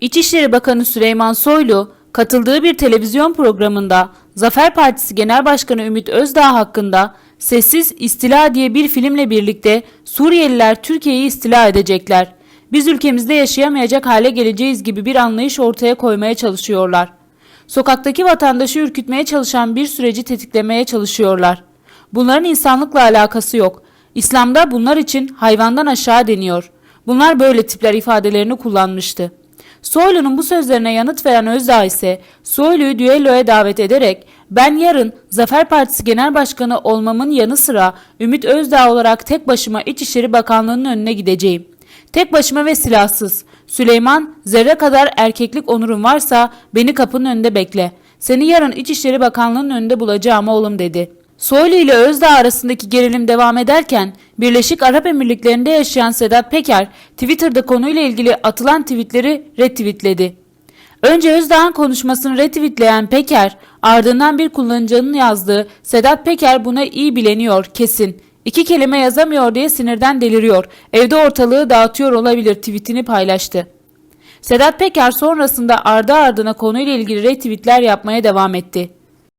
İçişleri Bakanı Süleyman Soylu katıldığı bir televizyon programında Zafer Partisi Genel Başkanı Ümit Özdağ hakkında Sessiz İstila diye bir filmle birlikte Suriyeliler Türkiye'yi istila edecekler. Biz ülkemizde yaşayamayacak hale geleceğiz gibi bir anlayış ortaya koymaya çalışıyorlar. Sokaktaki vatandaşı ürkütmeye çalışan bir süreci tetiklemeye çalışıyorlar. Bunların insanlıkla alakası yok. İslam'da bunlar için hayvandan aşağı deniyor. Bunlar böyle tipler ifadelerini kullanmıştı. Soylu'nun bu sözlerine yanıt veren Özdağ ise Soylu'yu düelloya davet ederek ben yarın Zafer Partisi Genel Başkanı olmamın yanı sıra Ümit Özdağ olarak tek başıma İçişleri Bakanlığı'nın önüne gideceğim. Tek başıma ve silahsız. Süleyman zerre kadar erkeklik onurun varsa beni kapının önünde bekle. Seni yarın İçişleri Bakanlığı'nın önünde bulacağım oğlum dedi. Soylu ile Özdağ arasındaki gerilim devam ederken Birleşik Arap Emirlikleri'nde yaşayan Sedat Peker Twitter'da konuyla ilgili atılan tweetleri retweetledi. Önce Özdağ'ın konuşmasını retweetleyen Peker ardından bir kullanıcının yazdığı Sedat Peker buna iyi bileniyor kesin. İki kelime yazamıyor diye sinirden deliriyor. Evde ortalığı dağıtıyor olabilir tweetini paylaştı. Sedat Peker sonrasında ardı ardına konuyla ilgili retweetler yapmaya devam etti.